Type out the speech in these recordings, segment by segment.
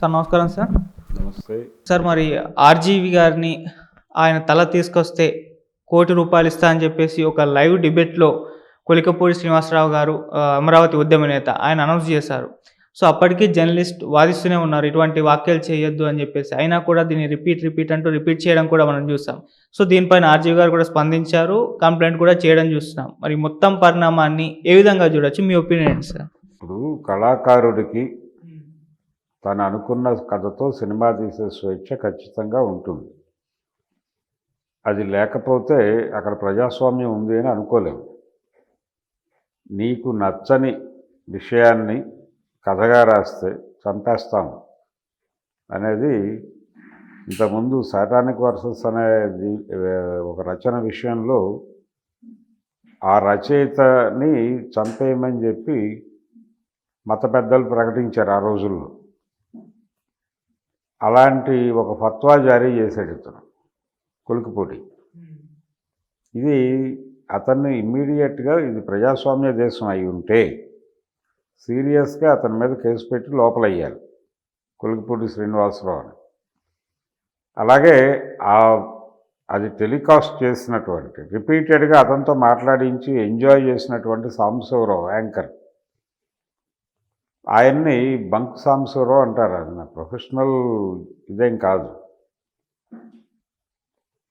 Sir నమస్కారం sir. నమస్తే. Sir మరి ఆర్జీవి గారిని ఆయన తల తీసుకొస్తే కోటి రూపాయలు ఇస్తా అని చెప్పేసి ఒక లైవ్ డిబేట్లో కొలికపూడి శ్రీనివాసరావు గారు అమరావతి ఉద్యమ నేత ఆయన అనౌన్స్ చేశారు. సో అప్పటికి జర్నలిస్ట్ వాదిస్తూనే ఉన్నారు ఇటువంటి వాక్యాలు చేయొద్దు అని చెప్పేసి. అయినా కూడా దీన్ని రిపీట్ రిపీట్ అంటూ రిపీట్ చేయడం కూడా మనం చూసాం. సో దీనిపైన ఆర్జీవి గారు కూడా స్పందించారు కంప్లైంట్ కూడా చేయడం చూస్తున్నాం. మరి మొత్తం పరిణామాన్ని ఏ విధంగా చూడొచ్చు? మీ ఒపీనియన్ సార్? ఇప్పుడు కళాకారుడికి తను అనుకున్న కథతో సినిమా తీసే స్వేచ్ఛ ఖచ్చితంగా ఉంటుంది. అది లేకపోతే అక్కడ ప్రజాస్వామ్యం ఉంది అని అనుకోలేము. నీకు నచ్చని విషయాన్ని కథగా రాస్తే చంపేస్తాము అనేది ఇంతకుముందు సాటానిక్ వర్సెస్ అనే ఒక రచన విషయంలో ఆ రచయితని చంపేయమని చెప్పి మత పెద్దలు ప్రకటించారు ఆ రోజుల్లో. అలాంటి ఒక ఫత్వా జారీ చేశాడు ఇతను కొలుకుపూడి. ఇది అతన్ని ఇమ్మీడియట్గా ఇది ప్రజాస్వామ్య దేశం అయి ఉంటే సీరియస్గా అతని మీద కేసు పెట్టి లోపలయ్యాలి కొలుకుపూడి శ్రీనివాసరావు అని. అలాగే ఆ అది టెలికాస్ట్ చేసినటువంటి రిపీటెడ్గా అతనితో మాట్లాడించి ఎంజాయ్ చేసినటువంటి సాంబశివరావు యాంకర్. ఆయన్ని బంక్ సాంబశివరావు అంటారు. ఆయన ప్రొఫెషనల్ ఇదేం కాదు.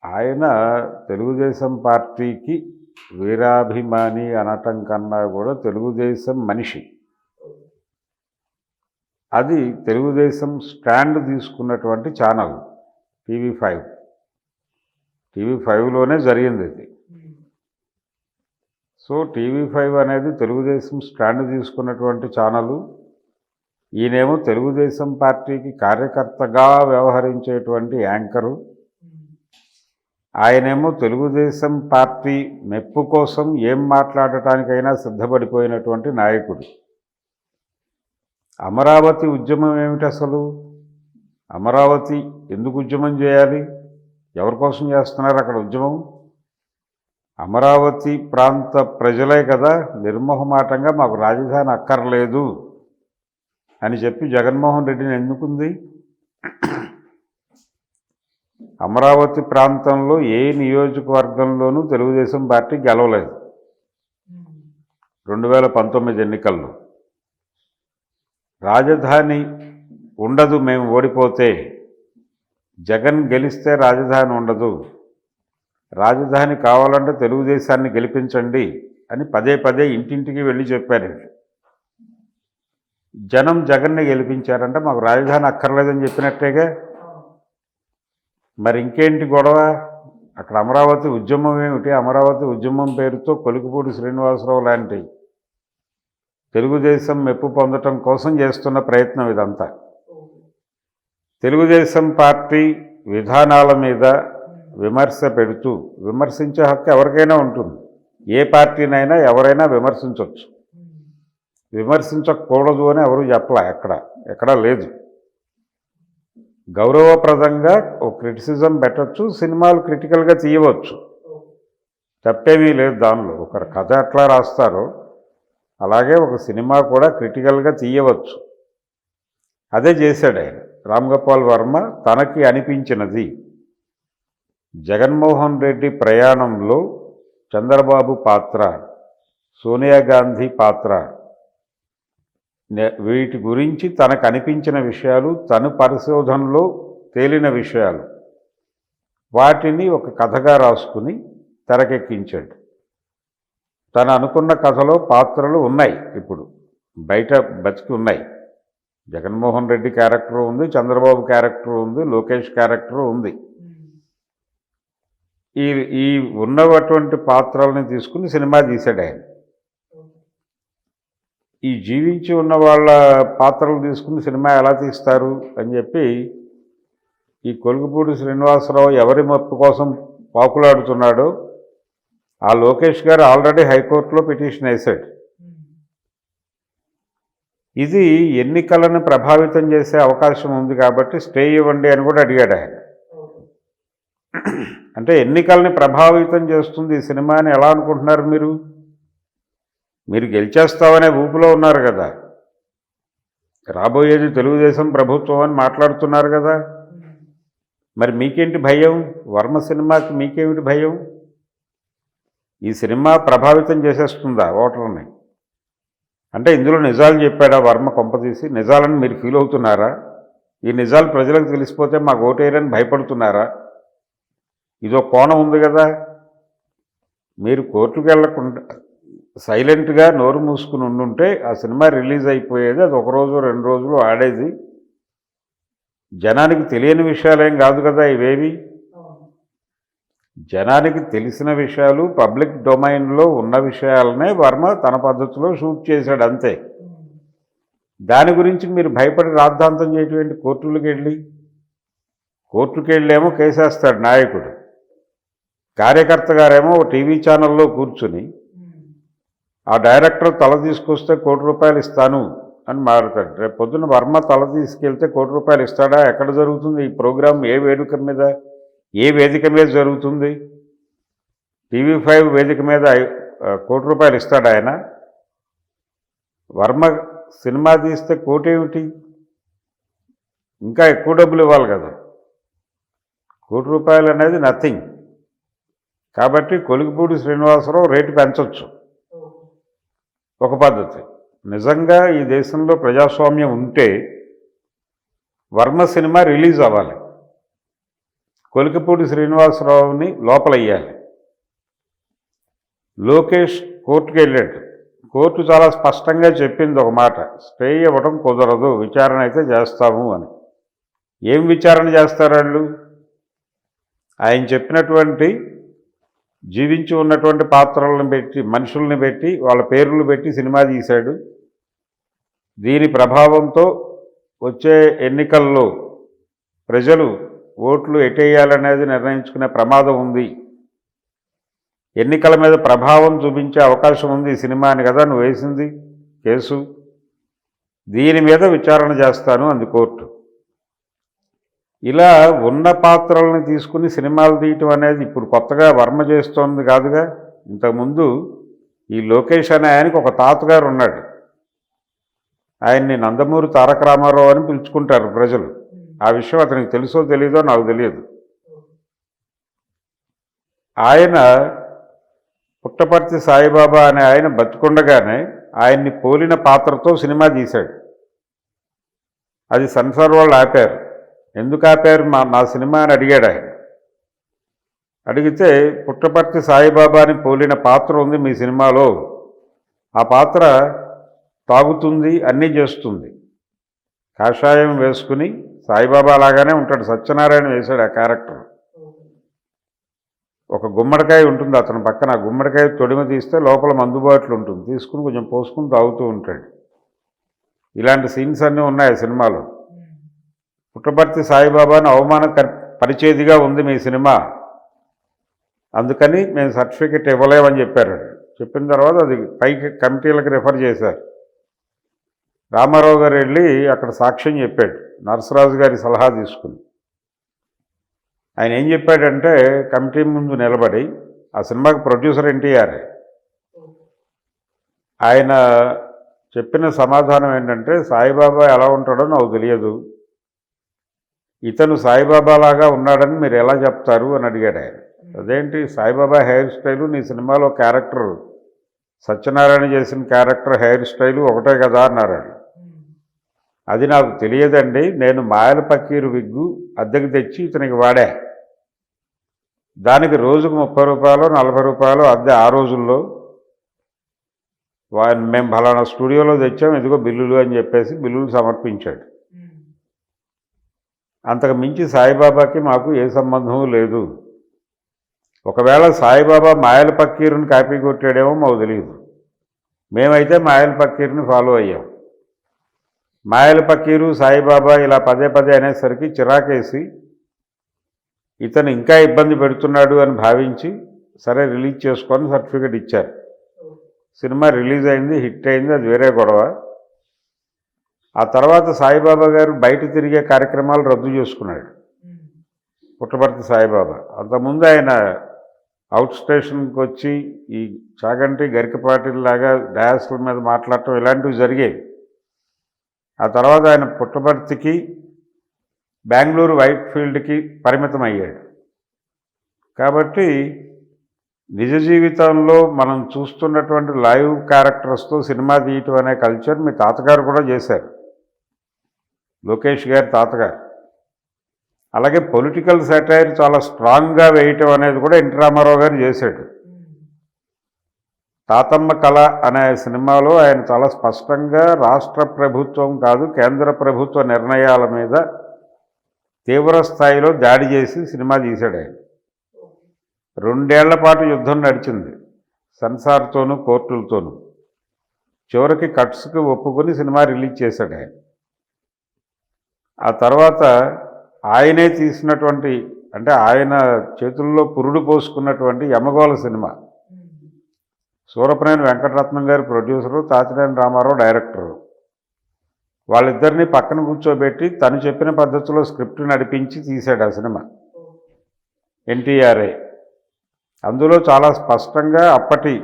ఆయన తెలుగుదేశం పార్టీకి వీరాభిమాని అనటం కన్నా కూడా తెలుగుదేశం మనిషి. అది తెలుగుదేశం స్టాండ్ తీసుకున్నటువంటి ఛానల్ టీవీ ఫైవ్. టీవీ ఫైవ్లోనే జరిగింది ఇది. సో టీవీ ఫైవ్ అనేది తెలుగుదేశం స్టాండ్ తీసుకున్నటువంటి ఛానల్. ఈయనేమో తెలుగుదేశం పార్టీకి కార్యకర్తగా వ్యవహరించేటువంటి యాంకరు. ఆయనేమో తెలుగుదేశం పార్టీ మెప్పు కోసం ఏం మాట్లాడటానికైనా సిద్ధపడిపోయినటువంటి నాయకుడు. అమరావతి ఉద్యమం ఏమిటి అసలు? అమరావతి ఎందుకు ఉద్యమం చేయాలి? ఎవరి కోసం చేస్తున్నారు అక్కడ ఉద్యమం? అమరావతి ప్రాంత ప్రజలే కదా నిర్మోహమాటంగా మాకు రాజధాని అక్కర్లేదు. అని చెప్పి జగన్మోహన్ రెడ్డిని ఎన్నుకుంది? అమరావతి ప్రాంతంలో ఏ నియోజకవర్గంలోనూ తెలుగుదేశం పార్టీ గెలవలేదు. రెండు వేల పంతొమ్మిది ఎన్నికల్లో. రాజధాని ఉండదు మేము ఓడిపోతే. జగన్ గెలిస్తే రాజధాని ఉండదు. రాజధాని కావాలంటే తెలుగుదేశాన్ని గెలిపించండి అని పదే పదే ఇంటింటికి వెళ్ళి చెప్పారు. జనం జగన్ని గెలిపించారంటే మాకు రాజధాని అక్కర్లేదని చెప్పినట్టేగా. మరి ఇంకేంటి గొడవ? అక్కడ అమరావతి ఉద్యమం ఏమిటి? అమరావతి ఉద్యమం పేరుతో కొలికిపూడి శ్రీనివాసరావు లాంటి తెలుగుదేశం మెప్పు పొందటం కోసం చేస్తున్న ప్రయత్నం ఇదంతా. తెలుగుదేశం పార్టీ విధానాల మీద విమర్శ పెడుతూ విమర్శించే హక్కు ఎవరికైనా ఉంటుంది. ఏ పార్టీనైనా ఎవరైనా విమర్శించవచ్చు విమర్శించకూడదు అని ఎవరు చెప్పలే? ఎక్కడ? ఎక్కడా లేదు. గౌరవప్రదంగా ఒక క్రిటిసిజం పెట్టచ్చు సినిమాలు క్రిటికల్గా తీయవచ్చు తప్పేమీ లేదు దానిలో. ఒకరు కథ ఎట్లా రాస్తారో అలాగే ఒక సినిమా కూడా క్రిటికల్గా తీయవచ్చు అదే చేశాడు ఆయన. రామ్ గోపాల్ వర్మ తనకి అనిపించినది జగన్మోహన్ రెడ్డి ప్రయాణంలో చంద్రబాబు పాత్ర సోనియా గాంధీ పాత్ర వీటి గురించి తనకు అనిపించిన విషయాలు తను పరిశోధనలో తేలిన విషయాలు. వాటిని ఒక కథగా రాసుకుని తెరకెక్కించాడు. తను అనుకున్న కథలో పాత్రలు ఉన్నాయి ఇప్పుడు. బయట బతికి ఉన్నాయి. జగన్మోహన్ రెడ్డి క్యారెక్టర్ ఉంది చంద్రబాబు క్యారెక్టర్ ఉంది లోకేష్ క్యారెక్టర్ ఉంది. ఈ ఈ ఉన్నటువంటి పాత్రల్ని తీసుకుని సినిమా తీశాడు ఆయన. ఈ జీవించి ఉన్న వాళ్ళ పాత్రలు తీసుకుని సినిమా ఎలా తీస్తారు అని చెప్పి ఈ కొలుగుపూడి శ్రీనివాసరావు ఎవరి మెప్పు కోసం పాకులాడుతున్నాడో ఆ లోకేష్ గారు ఆల్రెడీ హైకోర్టులో పిటిషన్ వేశాడు. ఇది ఎన్నికలను ప్రభావితం చేసే అవకాశం ఉంది కాబట్టి స్టే ఇవ్వండి అని కూడా అడిగాడు ఆయన. అంటే ఎన్నికల్ని ప్రభావితం చేస్తుంది ఈ సినిమా అని ఎలా అనుకుంటున్నారు మీరు? మీరు గెలిచేస్తామనే ఊపులో ఉన్నారు కదా. రాబోయేది తెలుగుదేశం ప్రభుత్వం అని మాట్లాడుతున్నారు కదా. మరి మీకేంటి భయం? వర్మ సినిమాకి మీకేమిటి భయం? ఈ సినిమా ప్రభావితం చేసేస్తుందా ఓటర్ని అంటే ఇందులో నిజాలు చెప్పాడా వర్మ కొంపతీసి నిజాలని మీరు ఫీల్ అవుతున్నారా? ఈ నిజాలు ప్రజలకు తెలిసిపోతే మాకు ఓటేయరని భయపడుతున్నారా? ఇదో కోణం ఉంది కదా. మీరు కోర్టుకు వెళ్ళకుండా సైలెంట్గా నోరు మూసుకుని ఉండుంటే ఆ సినిమా రిలీజ్ అయిపోయేది అది ఒక రోజు రెండు రోజులు ఆడేది. జనానికి తెలియని విషయాలేం కాదు కదా ఇవేవి? జనానికి తెలిసిన విషయాలు పబ్లిక్ డొమైన్లో ఉన్న విషయాలనే వర్మ తన పద్ధతిలో షూట్ చేశాడు అంతే. దాని గురించి మీరు భయపడి రాద్ధాంతం చేయటువంటి కోర్టులకు వెళ్ళి కోర్టుకు వెళ్ళేమో కేసేస్తాడు నాయకుడు. కార్యకర్త గారేమో ఓ టీవీ ఛానల్లో కూర్చుని ఆ డైరెక్టర్ తల తీసుకొస్తే కోటి రూపాయలు ఇస్తాను అని మారుతాడు. రేపు పొద్దున్న వర్మ తల తీసుకెళ్తే కోటి రూపాయలు ఇస్తాడా? ఎక్కడ జరుగుతుంది? ఈ ప్రోగ్రాం ఏ వేదిక మీద? ఏ వేదిక మీద జరుగుతుంది? టీవీ ఫైవ్ వేదిక మీద కోటి రూపాయలు ఇస్తాడా ఆయన? వర్మ సినిమా తీస్తే కోటి ఏమిటి? ఇంకా ఎక్కువ డబ్బులు ఇవ్వాలి కదా. కోటి రూపాయలు అనేది నథింగ్. కాబట్టి కొలిగిపూడి శ్రీనివాసరావు రేటు పెంచవచ్చు ఒక పద్ధతి. నిజంగా ఈ దేశంలో ప్రజాస్వామ్యం ఉంటే వర్మ సినిమా రిలీజ్ అవ్వాలి. కొలికపూడి శ్రీనివాసరావుని లోపలయ్యాలి. లోకేష్ కోర్టుకు వెళ్ళాడు కోర్టు చాలా స్పష్టంగా చెప్పింది ఒక మాట. స్టే ఇవ్వడం కుదరదు విచారణ అయితే చేస్తాము అని. ఏం విచారణ చేస్తారు వాళ్ళు? ఆయన చెప్పినటువంటి జీవించి ఉన్నటువంటి పాత్రలను పెట్టి మనుషుల్ని పెట్టి వాళ్ళ పేర్లు పెట్టి సినిమా తీశాడు. దీని ప్రభావంతో వచ్చే ఎన్నికల్లో ప్రజలు ఓట్లు ఎటేయాలనేది నిర్ణయించుకునే ప్రమాదం ఉంది. ఎన్నికల మీద ప్రభావం చూపించే అవకాశం ఉంది ఈ సినిమా అని కదా నువ్వు వేసింది కేసు. దీని మీద విచారణ చేస్తాను అంది కోర్టు. ఇలా ఉన్న పాత్రలను తీసుకుని సినిమాలు తీయటం అనేది ఇప్పుడు కొత్తగా వర్మ చేస్తోంది కాదుగా. ఇంతకుముందు ఈ లోకేష్ అనే ఆయనకు ఒక తాతగారు ఉన్నాడు. ఆయన్ని నందమూరి తారక రామారావు అని పిలుచుకుంటారు ప్రజలు. ఆ విషయం అతనికి తెలుసో తెలీదో నాకు తెలియదు. ఆయన పుట్టపర్తి సాయిబాబా అనే ఆయన బతికుండగానే ఆయన్ని పోలిన పాత్రతో సినిమా తీశాడు. అది సెన్సార్ వాళ్ళు ఆపారు. ఎందుకు ఆపారు? మా నా సినిమా అని అడిగాడు ఆయన. అడిగితే పుట్టపర్తి సాయిబాబాని పోలిన పాత్ర ఉంది మీ సినిమాలో. ఆ పాత్ర తాగుతుంది అన్నీ చేస్తుంది. కాషాయం వేసుకుని సాయిబాబా లాగానే ఉంటాడు. సత్యనారాయణ వేశాడు ఆ క్యారెక్టర్. ఒక గుమ్మడికాయ ఉంటుంది అతని పక్కన. ఆ గుమ్మడికాయ తొడిమ తీస్తే లోపల మందుబాట్లు ఉంటుంది. తీసుకుని కొంచెం పోసుకుని తాగుతూ ఉంటాడు. ఇలాంటి సీన్స్ అన్నీ ఉన్నాయి ఆ సినిమాలో. పుట్టపర్తి సాయిబాబాను అవమాన పరిచేదిగా ఉంది మీ సినిమా. అందుకని మేము సర్టిఫికెట్ ఇవ్వలేమని చెప్పారు. చెప్పిన తర్వాత అది పైకి కమిటీలకు రిఫర్ చేశారు. రామారావు గారు వెళ్ళి అక్కడ సాక్ష్యం చెప్పాడు. నరసరాజు గారి సలహా తీసుకుని. ఆయన ఏం చెప్పాడంటే కమిటీ ముందు నిలబడి ఆ సినిమాకి ప్రొడ్యూసర్ ఎన్టీఆర్. ఆయన చెప్పిన సమాధానం ఏంటంటే సాయిబాబా ఎలా ఉంటాడో నాకు తెలియదు. ఇతను సాయిబాబా లాగా ఉన్నాడని మీరు ఎలా చెప్తారు అని అడిగాడు ఆయన. అదేంటి? సాయిబాబా హెయిర్ స్టైలు నీ సినిమాలో క్యారెక్టర్ సత్యనారాయణ చేసిన క్యారెక్టర్ హెయిర్ స్టైలు ఒకటే కదా అన్నారు అది నాకు తెలియదండి. నేను మాయల పక్కీరు విగ్గు అద్దెకి తెచ్చి ఇతనికి వాడా. దానికి రోజుకు ముప్పై రూపాయలు నలభై రూపాయలు అద్దె ఆ రోజుల్లో. వా మేము ఫలానా స్టూడియోలో తెచ్చాం ఇదిగో బిల్లులు అని చెప్పేసి బిల్లులు సమర్పించాడు. అంతకు మించి సాయిబాబాకి మాకు ఏ సంబంధము లేదు. ఒకవేళ సాయిబాబా మాయల పక్కీరుని కాపీ కొట్టాడేమో మాకు తెలియదు మేమైతే మాయల పక్కీరుని ఫాలో అయ్యాం. మాయల పక్కీరు సాయిబాబా ఇలా పదే పదే అనేసరికి చిరాకేసి ఇతను ఇంకా ఇబ్బంది పెడుతున్నాడు అని భావించి సరే రిలీజ్ చేసుకొని సర్టిఫికెట్ ఇచ్చారు. సినిమా రిలీజ్ అయింది హిట్ అయింది అది వేరే గొడవ. ఆ తర్వాత సాయిబాబా గారు బయట తిరిగే కార్యక్రమాలు రద్దు చేసుకున్నాడు. పుట్టపర్తి సాయిబాబా. అంతకుముందు ఆయన అవుట్ స్టేషన్కి వచ్చి ఈ చాగంటి గరికపాటి లాగా డయాస్ల మీద మాట్లాడటం ఇలాంటివి జరిగాయి. ఆ తర్వాత ఆయన పుట్టపర్తికి బెంగళూరు వైట్ ఫీల్డ్కి పరిమితం అయ్యాడు. కాబట్టి నిజ జీవితంలో మనం చూస్తున్నటువంటి లైవ్ క్యారెక్టర్స్తో సినిమా తీయటం అనే కల్చర్ మీ తాతగారు కూడా చేశారు. లోకేష్ గారి తాతగారు. అలాగే పొలిటికల్ సెటైర్ చాలా స్ట్రాంగ్గా వేయటం అనేది కూడా ఎన్టీ రామారావు గారు చేశాడు. తాతమ్మ కళ అనే సినిమాలో ఆయన చాలా స్పష్టంగా రాష్ట్ర ప్రభుత్వం కాదు కేంద్ర ప్రభుత్వ నిర్ణయాల మీద తీవ్ర స్థాయిలో దాడి చేసి సినిమా తీశాడు ఆయన. రెండేళ్ళ పాటు యుద్ధం నడిచింది సెన్సార్తోనూ కోర్టులతోనూ. చివరికి కట్స్కి ఒప్పుకొని సినిమా రిలీజ్ చేశాడు ఆయన. ఆ తర్వాత ఆయనే తీసినటువంటి అంటే ఆయన చేతుల్లో పురుడు పోసుకున్నటువంటి యమగోళ సినిమా. సూరపనేని వెంకటరత్నం గారి ప్రొడ్యూసరు తాతినేని రామారావు డైరెక్టరు. వాళ్ళిద్దరిని పక్కన కూర్చోబెట్టి తను చెప్పిన పద్ధతిలో స్క్రిప్ట్ నడిపించి తీశాడు ఆ సినిమా. ఎన్టీఆర్ఏ. అందులో చాలా స్పష్టంగా అప్పటి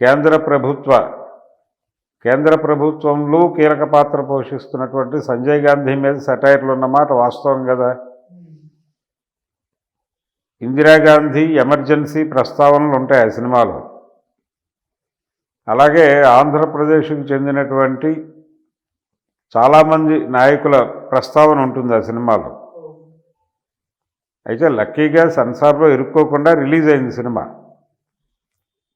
కేంద్ర ప్రభుత్వ కేంద్ర ప్రభుత్వంలో కీలక పాత్ర పోషిస్తున్నటువంటి సంజయ్ గాంధీ మీద సెటైర్లు ఉన్నమాట వాస్తవం కదా. ఇందిరాగాంధీ ఎమర్జెన్సీ ప్రస్తావనలు ఉంటాయి ఆ సినిమాలో. అలాగే ఆంధ్రప్రదేశ్కి చెందినటువంటి చాలామంది నాయకుల ప్రస్తావన ఉంటుంది ఆ సినిమాలో. అయితే లక్కీగా సెన్సార్లో ఇరుక్కోకుండా రిలీజ్ అయింది సినిమా.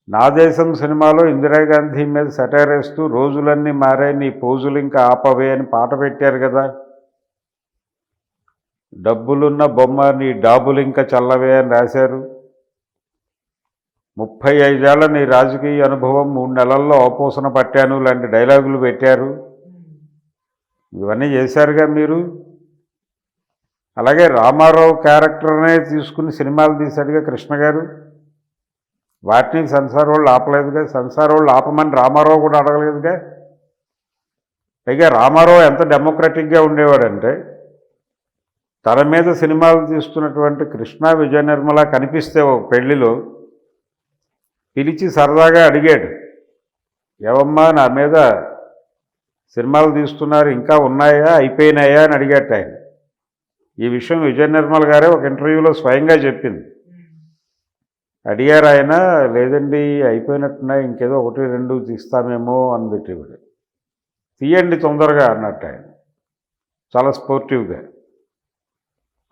నా దేశం సినిమాలో ఇందిరాగాంధీ మీద సెటైర్ రోజులన్నీ మారే నీ పోజులు ఇంకా ఆపవే అని పాట పెట్టారు కదా. డబ్బులున్న బొమ్మ నీ డాబులు ఇంకా చల్లవే అని రాశారు. ముప్పై ఐదేళ్ళ నీ రాజకీయ అనుభవం మూడు నెలల్లో అవపోసన పట్టాను లాంటి డైలాగులు పెట్టారు. ఇవన్నీ చేశారుగా మీరు. అలాగే రామారావు క్యారెక్టర్నే తీసుకుని సినిమాలు తీశాడుగా కృష్ణ గారు. వాటిని సెన్సార్ వాళ్ళు ఆపలేదుగా సెన్సార్ వాళ్ళు ఆపమని రామారావు కూడా అడగలేదుగా? పైగా రామారావు ఎంత డెమోక్రటిక్గా ఉండేవాడంటే తన మీద సినిమాలు తీస్తున్నటువంటి కృష్ణ విజయ నిర్మల కనిపిస్తే ఒక పెళ్ళిలో పిలిచి సరదాగా అడిగాడు ఏవమ్మా నా మీద సినిమాలు తీస్తున్నారు ఇంకా ఉన్నాయా అయిపోయినాయా? అని అడిగాట ఆయన. ఈ విషయం విజయ నిర్మల్ గారే ఒక ఇంటర్వ్యూలో స్వయంగా చెప్పింది. అడిగారు ఆయన లేదండి అయిపోయినట్టున్నాయి ఇంకేదో ఒకటి రెండు తీస్తామేమో అంది టీవీ తీయండి తొందరగా అన్నట్టు ఆయన. చాలా స్పోర్టివ్గా.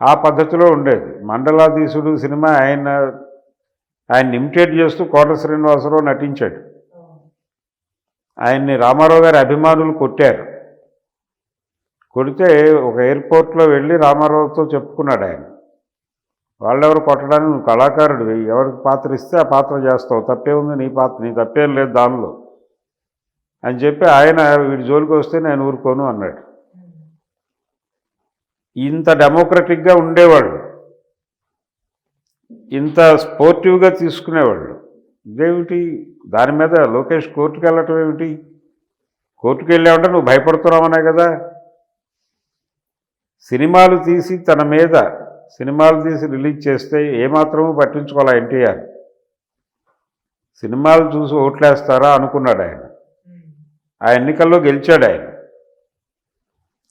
ఆ పద్ధతిలో ఉండేది. మండలాధీశుడు సినిమా ఆయన ఆయన ఇమిటేట్ చేస్తూ కోట శ్రీనివాసరావు నటించాడు. ఆయన్ని రామారావు గారి అభిమానులు కొట్టారు. కొడితే ఒక ఎయిర్పోర్ట్లో వెళ్ళి రామారావుతో చెప్పుకున్నాడు ఆయన. వాళ్ళెవరు కొట్టడానికి? నువ్వు కళాకారుడివి. ఎవరికి పాత్ర ఇస్తే ఆ పాత్ర చేస్తావు. తప్పే ఉంది. నీ పాత్ర నీ తప్పేం లేదు దానిలో. అని చెప్పి ఆయన వీడి జోలికి వస్తే నేను ఊరుకోను అన్నాడు. ఇంత డెమోక్రటిక్గా ఉండేవాళ్ళు. ఇంత స్పోర్టివ్గా తీసుకునేవాళ్ళు. ఇదేమిటి? దాని మీద లోకేష్ కోర్టుకు వెళ్ళటం ఏమిటి? కోర్టుకు వెళ్ళామంటే నువ్వు భయపడుతున్నావనే కదా. సినిమాలు తీసి తన మీద సినిమాలు తీసి రిలీజ్ చేస్తే ఏమాత్రమూ పట్టించుకోవాలి ఎన్టీఆర్? సినిమాలు చూసి ఓట్లేస్తారా అనుకున్నాడు ఆయన. ఆ ఎన్నికల్లో గెలిచాడు ఆయన.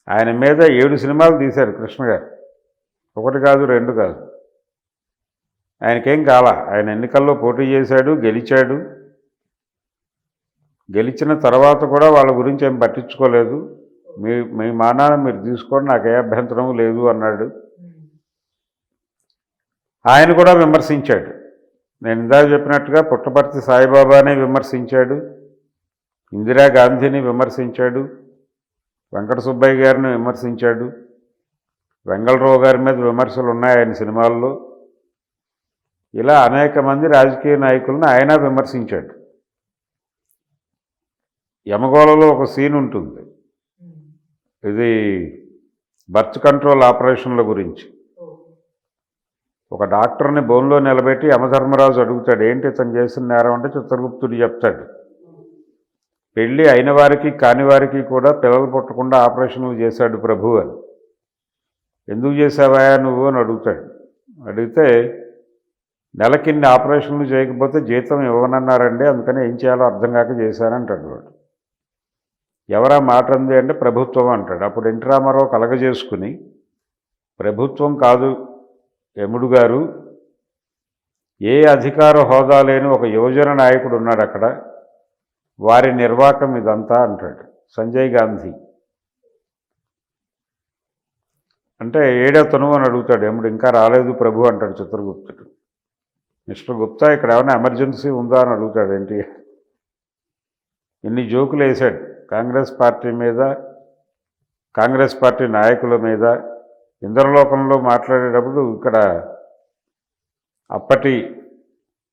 ఆయన మీద ఏడు సినిమాలు తీశారు కృష్ణ గారు. ఒకటి కాదు రెండు కాదు. ఆయనకేం కాల? ఆయన ఎన్నికల్లో పోటీ చేశాడు గెలిచాడు. గెలిచిన తర్వాత కూడా వాళ్ళ గురించి ఏం పట్టించుకోలేదు. మీ మీ మానాన్ని మీరు తీసుకోండి నాకు ఏ అభ్యంతరం లేదు అన్నాడు. ఆయన కూడా విమర్శించాడు. నేను ఇందాక చెప్పినట్టుగా పుట్టపర్తి సాయిబాబానే విమర్శించాడు. ఇందిరాగాంధీని విమర్శించాడు. వెంకట సుబ్బయ్య గారిని విమర్శించాడు. వెంగళరావు గారి మీద విమర్శలు ఉన్నాయి ఆయన సినిమాల్లో. ఇలా అనేక మంది రాజకీయ నాయకులను ఆయన విమర్శించాడు. యమగోళలో ఒక సీన్ ఉంటుంది. ఇది బర్త్ కంట్రోల్ ఆపరేషన్ల గురించి. ఒక డాక్టర్ని బోన్లో నిలబెట్టి యమధర్మరాజు అడుగుతాడు ఏంటి ఇతను చేసిన నేరం? అంటే చిత్రగుప్తుడు చెప్తాడు. పెళ్ళి అయిన వారికి కాని వారికి కూడా పిల్లలు పుట్టకుండా ఆపరేషన్లు చేశాడు ప్రభు అని. ఎందుకు చేసావా నువ్వు? అని అడుగుతాడు. అడిగితే నెలకిన్ని ఆపరేషన్లు చేయకపోతే జీతం ఇవ్వనన్నారండి అందుకని ఏం చేయాలో అర్థం కాక చేశానంటాడు వాడు. ఎవరా మాట అంది అంటే ప్రభుత్వం అంటాడు. అప్పుడు ఎన్టీ రామారావు కలగజేసుకుని ప్రభుత్వం కాదు యముడు గారు ఏ అధికార హోదా లేని ఒక యువజన నాయకుడు ఉన్నాడు అక్కడ. వారి నిర్వాకం ఇదంతా అంటాడు సంజయ్ గాంధీ. అంటే ఏడతను అని అడుగుతాడు ఎముడు ఇంకా రాలేదు ప్రభు అంటాడు చిత్రగుప్తుడు. మిస్టర్ గుప్తా ఇక్కడ ఏమైనా ఎమర్జెన్సీ ఉందా అని అడుగుతాడు ఏంటి ఇన్ని జోకులు వేశాడు కాంగ్రెస్ పార్టీ మీద కాంగ్రెస్ పార్టీ నాయకుల మీద ఇంద్రలోకంలో మాట్లాడేటప్పుడు ఇక్కడ అప్పటి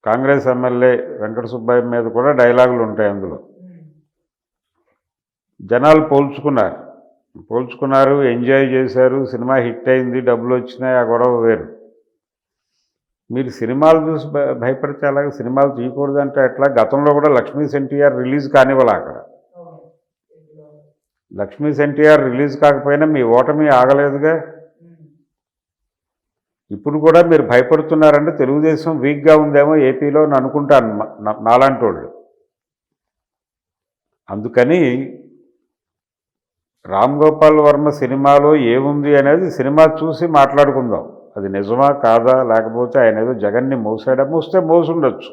కాంగ్రెస్ ఎమ్మెల్యే వెంకట సుబ్బయ్య మీద కూడా డైలాగులు ఉంటాయి అందులో. జనాలు పోల్చుకున్నారు. పోల్చుకున్నారు ఎంజాయ్ చేశారు సినిమా హిట్ అయింది డబ్బులు వచ్చినాయి ఆ గొడవ వేరు. మీరు సినిమాలు చూసి భయపడితే అలాగే సినిమాలు తీయకూడదు అంటే ఎట్లా? గతంలో కూడా లక్ష్మీ ఎన్టీఆర్ రిలీజ్ కానివ్వాలి అక్కడ? లక్ష్మీ ఎన్టీఆర్ రిలీజ్ కాకపోయినా మీ ఓటమి ఆగలేదుగా? ఇప్పుడు కూడా మీరు భయపడుతున్నారంటే తెలుగుదేశం వీక్గా ఉందేమో ఏపీలో అని అనుకుంటాను నాలాంటి వాళ్ళు అందుకని రామ్ గోపాల్ వర్మ సినిమాలో ఏముంది అనేది సినిమా చూసి మాట్లాడుకుందాం. అది నిజమా కాదా? లేకపోతే ఆయన ఏదో జగన్ని మోసాడా? మోస్తే మోసుండొచ్చు.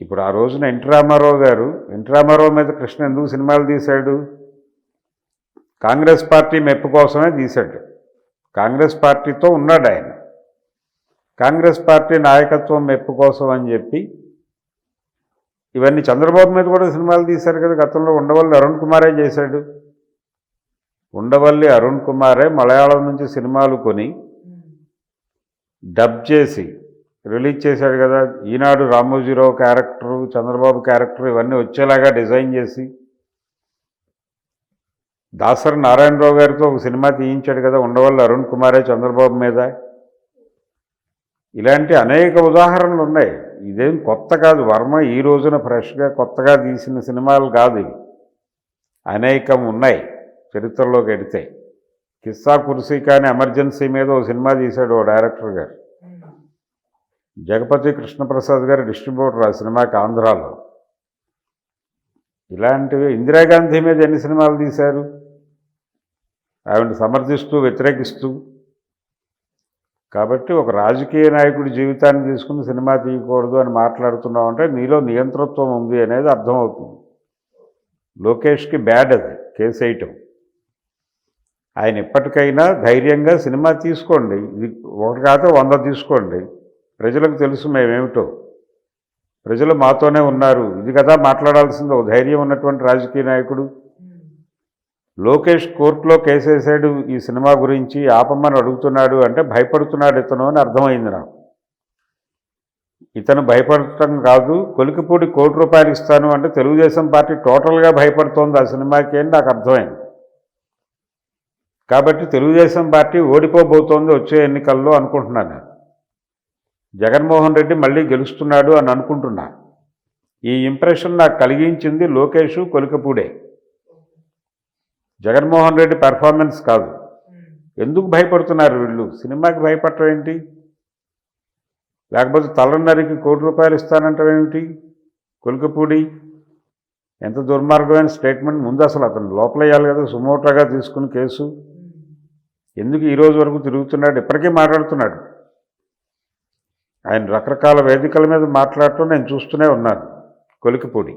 ఇప్పుడు ఆ రోజున ఎన్టీ రామారావు గారు ఎన్టీ రామారావు మీద కృష్ణ ఎందుకు సినిమాలు తీశాడు? కాంగ్రెస్ పార్టీ మెప్పు కోసమే తీశాడు. కాంగ్రెస్ పార్టీతో ఉన్నాడు ఆయన. కాంగ్రెస్ పార్టీ నాయకత్వం మెప్పు కోసం అని చెప్పి ఇవన్నీ చంద్రబాబు మీద కూడా సినిమాలు తీశారు కదా. గతంలో ఉండవల్లి అరుణ్ కుమారే చేశాడు. ఉండవల్లి అరుణ్ కుమారే మలయాళం నుంచి సినిమాలు కొని డబ్ చేసి రిలీజ్ చేశాడు కదా. ఈనాడు రామోజీరావు క్యారెక్టరు చంద్రబాబు క్యారెక్టర్ ఇవన్నీ వచ్చేలాగా డిజైన్ చేసి దాసరి నారాయణరావు గారితో ఒక సినిమా తీయించాడు కదా ఉండవల్లి అరుణ్ కుమారే చంద్రబాబు మీద. ఇలాంటి అనేక ఉదాహరణలు ఉన్నాయి. ఇదేం కొత్త కాదు వర్మ ఈ రోజున ఫ్రెష్గా కొత్తగా తీసిన సినిమాలు కాదు ఇవి. అనేకం ఉన్నాయి చరిత్రలోకి ఎడితే కిస్సా కుర్సీ కానీ ఎమర్జెన్సీ మీద ఓ సినిమా తీశాడు ఓ డైరెక్టర్ గారు. జగపతి కృష్ణప్రసాద్ గారు డిస్ట్రిబ్యూటర్ ఆ సినిమాకి ఆంధ్రాలో. ఇలాంటివి ఇందిరాగాంధీ మీద ఎన్ని సినిమాలు తీశారు? ఆవిడ సమర్థిస్తూ వ్యతిరేకిస్తూ. కాబట్టి ఒక రాజకీయ నాయకుడి జీవితాన్ని తీసుకుని సినిమా తీయకూడదు అని మాట్లాడుతున్నావు అంటే నీలో నియంతృత్వం ఉంది అనేది అర్థమవుతుంది. లోకేష్కి బ్యాడ్ అది కేసు వేయటం. ఆయన ఇప్పటికైనా ధైర్యంగా సినిమా తీసుకోండి. ఇది ఒకటి కాదు వంద తీసుకోండి. ప్రజలకు తెలుసు మేమేమిటో. ప్రజలు మాతోనే ఉన్నారు. ఇది కదా మాట్లాడాల్సింది. ఒక ధైర్యం ఉన్నటువంటి రాజకీయ నాయకుడు. లోకేష్ కోర్టులో కేసేసాడు ఈ సినిమా గురించి ఆపమ్మని అడుగుతున్నాడు అంటే భయపడుతున్నాడు ఇతను అని అర్థమైంది నాకు. ఇతను భయపడటం కాదు కొలికిపూడి కోటి రూపాయలు ఇస్తాను అంటే తెలుగుదేశం పార్టీ టోటల్గా భయపడుతోంది ఆ సినిమాకి అని నాకు అర్థమైంది. కాబట్టి తెలుగుదేశం పార్టీ ఓడిపోబోతోంది వచ్చే ఎన్నికల్లో అనుకుంటున్నాను నేను. జగన్మోహన్ రెడ్డి మళ్ళీ గెలుస్తున్నాడు అని అనుకుంటున్నా. ఈ ఇంప్రెషన్ నాకు కలిగించింది లోకేష్ కొలికపూడే. జగన్మోహన్ రెడ్డి పెర్ఫార్మెన్స్ కాదు. ఎందుకు భయపడుతున్నారు వీళ్ళు? సినిమాకి భయపడటం ఏంటి? లేకపోతే తలన్నరికి కోటి రూపాయలు ఇస్తానంటావేమిటి కొలికపూడి ఎంత దుర్మార్గమైన స్టేట్మెంట్ ముందు అసలు అతను లోపలేయాలి కదా సుమోటోగా తీసుకుని కేసు. ఎందుకు ఈ రోజు వరకు తిరుగుతున్నాడు? ఇప్పటికీ మాట్లాడుతున్నాడు. ఆయన రకరకాల వేదికల మీద మాట్లాడటం నేను చూస్తూనే ఉన్నాను. కొలికిపూడి.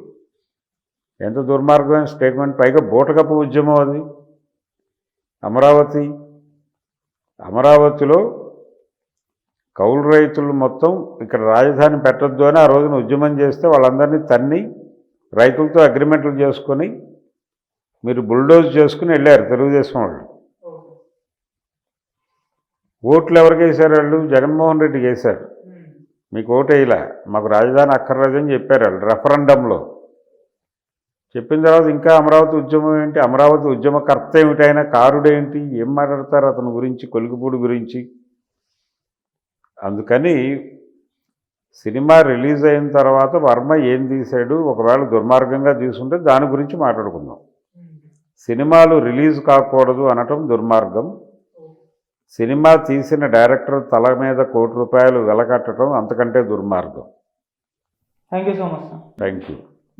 ఎంత దుర్మార్గమైన స్టేట్మెంట్ పైగా బూటకపు ఉద్యమం అది. అమరావతి అమరావతిలో కౌలు రైతులు మొత్తం ఇక్కడ రాజధాని పెట్టొద్దు అని ఆ రోజున ఉద్యమం చేస్తే వాళ్ళందరినీ తన్ని రైతులతో అగ్రిమెంట్లు చేసుకొని మీరు బుల్డోజ్ చేసుకుని వెళ్ళారు తెలుగుదేశం వాళ్ళు. ఓట్లు ఎవరికి వేశారు వాళ్ళు? జగన్మోహన్ రెడ్డికి వేశారు. మీకు ఓటు వేయలే. మాకు రాజధాని అక్కర్లేదని చెప్పారు వాళ్ళు. రెఫరెండంలో చెప్పిన తర్వాత ఇంకా అమరావతి ఉద్యమం ఏంటి? అమరావతి ఉద్యమకర్త ఏమిటైనా కారుడేంటి? ఏం మాట్లాడతారు అతని గురించి? కొలిగిపూడి గురించి? అందుకని సినిమా రిలీజ్ అయిన తర్వాత వర్మ ఏం తీశాడు? ఒకవేళ దుర్మార్గంగా తీసుంటే దాని గురించి మాట్లాడుకుందాం. సినిమాలు రిలీజ్ కాకూడదు అనటం దుర్మార్గం. సినిమా తీసిన డైరెక్టర్ తల మీద కోటి రూపాయలు వెలకట్టడం అంతకంటే దుర్మార్గం. Thank you so much sir. Thank you